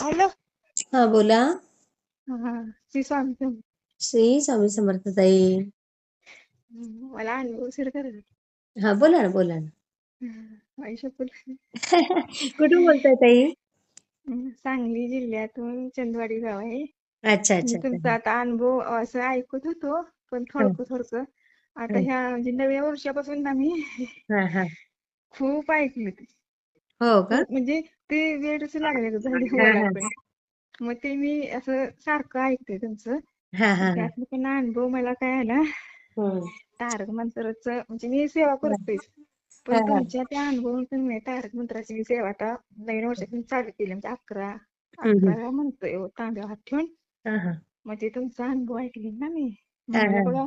Hello हा बोला. हा श्री स्वामी समर्थ. श्री स्वामी समर्थ ताई. हम्म, मला अनुभव शेअर करायचा हा बोला ना बोला ना. कुठून बोलताय ताई? सांगली जिल्ह्यातून चंदवाडी गाव आहे. अच्छा मी अच्छा. तुमचा अच्छा आता अनुभव असं ऐकत होतो पण हा, थोडकं थोडकं. आता हा, ह्या म्हणजे नव्या वर्षापासून ना मी हा, हा. खूप ऐकलं ते हो का? म्हणजे ते वेडच लागले झाले हा मला हा. पण मग ते मी असं सारखं ऐकते तुमचं हा हा हा. त्यातनं पण अनुभव मला काय आला? हम्म. तारक मंत्राचं म्हणजे मी सेवा करतोयच हा. पण हा तुमच्या त्या अनुभवातून मी तारक मंत्राची मी सेवा आता नवीन वर्षातून चालू केली. म्हणजे अकरा हम्म, हम्म. अकरा म्हणतोय हो, तांब्यावर हात ठेवून हा, हा. मग ते तुमचा अनुभव ऐकले ना मी. हा, मग मला हा. बघा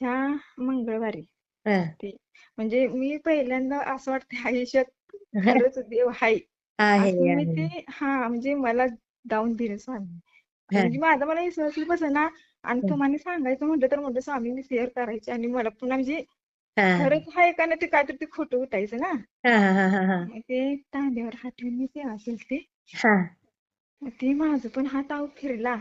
ह्या मंगळवारी हा. ते म्हणजे मी पहिल्यांदा असं वाटतं आयुष्यात खरंच देव हाय. आहे असं मी आहे. ते हा म्हणजे मला दावून दिलं स्वामी हा, म्हणजे माझा मला विश्वास बसेना आणि हा, तुम्हाला सांगायचं म्हटलं तर म्हटलं स्वामी मी शेअर करायचे आणि मला पुन्हा म्हणजे हा, खरंच आहे का नाही ते काहीतरी ते खोटं उठायचं ना. हा, हा, हा, हा, हा. मग ते तांब्यावर हात ठेवून मी सेवा केलती हा. मग ते माझं पण हात आव फिरला.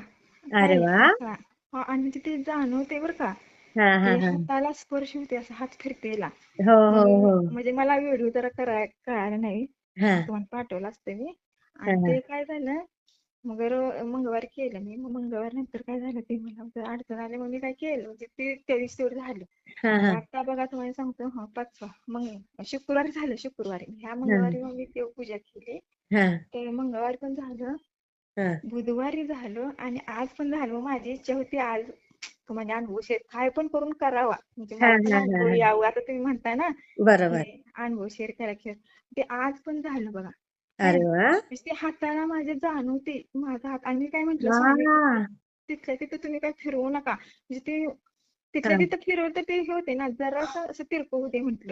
अरे काय वा. हा, आणि म्हणजे ते जाणवते बरं का. हा हा ते हा. हाताला स्पर्श होते असं हात फिरतेला. हो हो मग हो. म्हणजे मला व्हिडिओ कराय कळाला नाही. हा. तुम्हाला पाठवला असते मी. हा आणि हा ते काय झालं मग रो- मंगळवारी केलं मी. मग मंगळवार नंतर काय झालं ते मला जरा अडचण आली मग मी काय केलं म्हणजे ते त्या दिवशी तेवढं झालं. हा मग हा आता बघा तुम्हाला सांगतो हा पाचवा. मग शुक्रवारी झालं शुक्रवारी. ह्या हा. मंगळवारी मग मी देवपूजा केली. हा. ते मंगळवारी पण झालं. हा. बुधवारी झालं आणि आज पण झालं. मग माझी इच्छा होती आज म्हणजे अनुभव शेअर काय पण करून करावा. म्हणजे अनुभव यावं. आता तुम्ही म्हणताय ना बरोबर. अनुभव शेअर करा की ते आज पण झालं बघा. अरे काय वा. म्हणजे ते हाताला माझे जाणवते माझा हात. आणि काय म्हंटल तिथल्या तिथं तुम्ही काय फिरवू नका. म्हणजे ते तिथल्या तिथं फिरवलं तर ते हे होते ना जरासं असं तिरकं होते म्हंटल.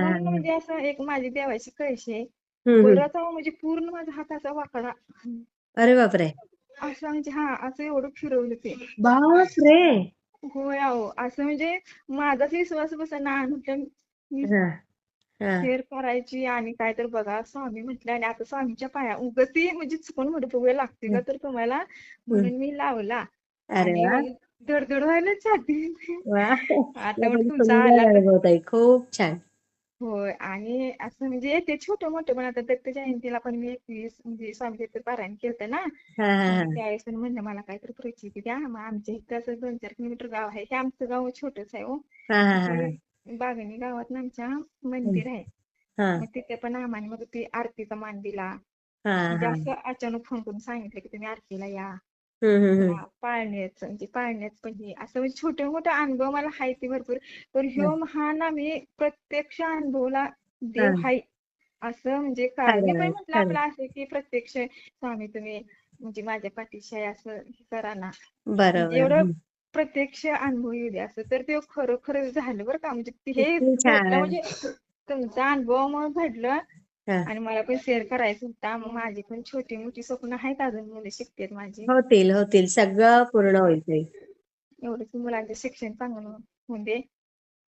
म्हणजे असं एक माझी देवाची कळशी आहे. म्हणजे पूर्ण माझा हात असा वाकडा. अरे बापरे. असं म्हणजे हा असं एवढं फिरवलं ते. बापरे होय अहो असं म्हणजे माझाच विश्वास बसेना म्हटलं मी हा हा. शेअर करायची आणि काय तर बघा स्वामी म्हटले आणि आता स्वामीच्या पाया उगच ती म्हणजे चुकून म्हणत बघूया लागते का तर तुम्हाला. म्हणून मी लावला. अरे आणि वा. धडधड व्हायला छाती वा. आता म्हटलं तुमचा आला तर ताई खूप छान. होय. आणि असं म्हणजे ते छोटे मोठे पण आता दत्त जयंतीला पण मी एकवीस म्हणजे स्वामी चरित्र पारायण केलतं ना. हा हा हा. त्यावेळेस पण म्हणलं मला काहीतरी प्रचिती द्या. मग आमच्या इथं असं दोन चार किलोमीटर गाव आहे. हे आमचं गाव छोटंच आहे हो. हा हा हा. बागणी गावात ना आमच्या मंदिर आहे. हा. मग तिथे पण आम्हाला मग ती आरतीचा मान दिला हा म्हणजे हा असं अचानक फोन करून सांगितलं की तुम्ही आरतीला या. हम्म हम्म हम्म. पुन्हा पाळण्याचं म्हणजे पाळण्यात पण हे. असं म्हणजे छोटे मोठे अनुभव मला हाय ते भरपूर. पण ह्यो हा ना मी प्रत्यक्ष अनुभवला देव हा हाय असं म्हणजे कळालं मी पण म्हटलं खरं आपलं असं की प्रत्यक्ष स्वामी तुम्ही म्हणजे माझ्या पाठीशी आहे असं हे करा ना. म्हणजे बरोबर एवढं. प्रत्यक्ष अनुभव येऊ द्या असं. तर ते खरोखरच झालं बरं का. म्हणजे ते हे किती घडलं छान म्हणजे तुमचा अनुभव मग घडलं. आणि मला पण शेअर करायचं होता. मग माझी पण छोटी मोठी स्वप्न आहेत अजून मुलं शिकतात माझी. होतील होतील. सगळं पूर्ण होईल ताई एवढंच मुलांचं शिक्षण चांगलं होऊन दे.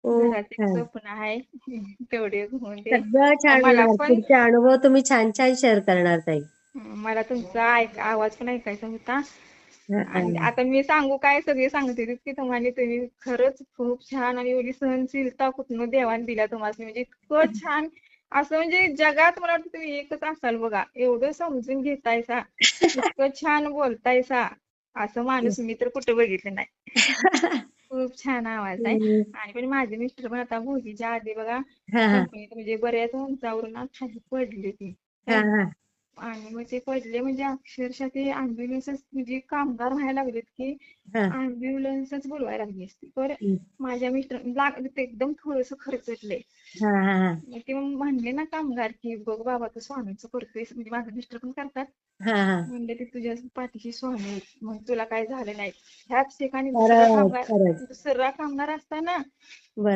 घरात एक छान स्वप्न आहे. तेवढे होऊन दे. सगळं छान होणार. पण पुढचे अनुभव तुम्ही छान छान शेअर करणार ताई. मला तुमचा ऐक आवाज पण ऐकायचा होता. हा, आणि आता मी सांगू काय? सगळे सांगते की तुम्हाला तुम्ही खरंच खूप छान आणि एवढी सहनशीलता कुठनं देवाने दिल्या तुम्हाला म्हणजे इतकं छान असं म्हणजे जगात मला वाटतं तुम्ही एकच असाल बघा. एवढं समजून घेतायसा इतकं छान बोलतायसा. असं माणूस मी तर कुठं बघितलं नाही. खूप छान आवाज आहे. आणि पण माझे मिस्टर पण आता भोगीच्या आधी बघा म्हणजे बऱ्याच उंचावरून खाली पडले ते आणि मग ते पडले म्हणजे अक्षरशः ते अम्ब्युलन्सच म्हणजे कामगार व्हायला लागलेत की अम्ब्युलन्सच बोलवायला लागली असती. हम्म. माझ्या मिस्टर लागलं ते एकदम थोडंसं खर्चटलंय हा मग ते म्हणले ना कामगार की बघ बाबा तू स्वामींचं करतोयस. म्हणजे माझे मिस्टर पण करतात. म्हणले ते तुझ्या पाठीशी स्वामी. मग तुला काय झालं नाही. ह्याच ठिकाणी दुसरा कामगार खरंच दुसरा कामगार असता ना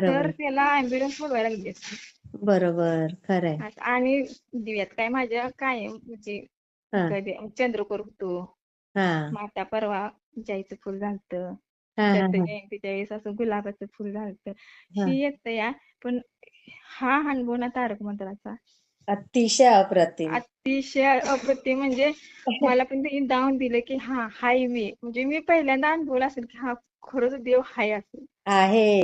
तर त्याला अम्ब्युलन्स बोलवायला लागली असती. बरोबर खरंय. असं आणि दिव्यात काय माझ्या कायम म्हणजे हा. कधी चंद्रकोर होतो. हा. मग आता परवा जाईचं फुल झालतं. हा हा दत्त हा. जयंतीच्या वेळेस असं गुलाबाचं फुल झालतं. हा. ही येतं या पण हा अनुभव ना तारक मंत्राचा अतिशय अप्रतिम. अतिशय अप्रतिम म्हणजे मला पण त्यांनी दावून दिलं की हा हाय मी. म्हणजे मी पहिल्यांदा अनुभवलं असेल की हा खरंच देव हाय असेल आहे.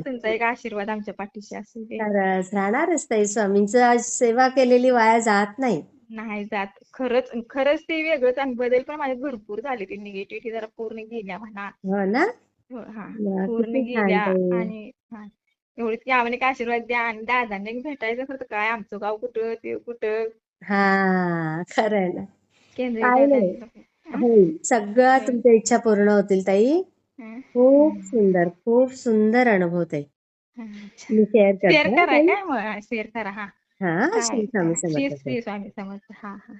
तुमचा एक आशीर्वाद आमच्या पाठीशी असेल खरंच राहणारच ताई स्वामींचं आज सेवा केलेली वाया जात नाही. नाही जात. खरंच खरंच ते वेगळंच आणि बदल पण माझे भरपूर झाले. ते निगेटिव्हिटी जरा पूर्ण गेल्या म्हणा. हो ना? हो, पूर्ण गेल्या आणि हा. एवढीच की आम्हाला एक आशीर्वाद द्या आणि दादांना भेटायचं खरं काय? आमचं गाव कुठं? ते कुठं? हा खरंय ना. केंद्रीय होईल सगळ्या. तुमच्या इच्छा पूर्ण होतील ताई. हं. खूप सुंदर खूप सुंदर अनुभव ताई. हं, मी शेअर शेअर करते हा करा ताई. काय मग? शेअर करा हा. हा श्री श्री श्री स्वामी समर्थ हा हा.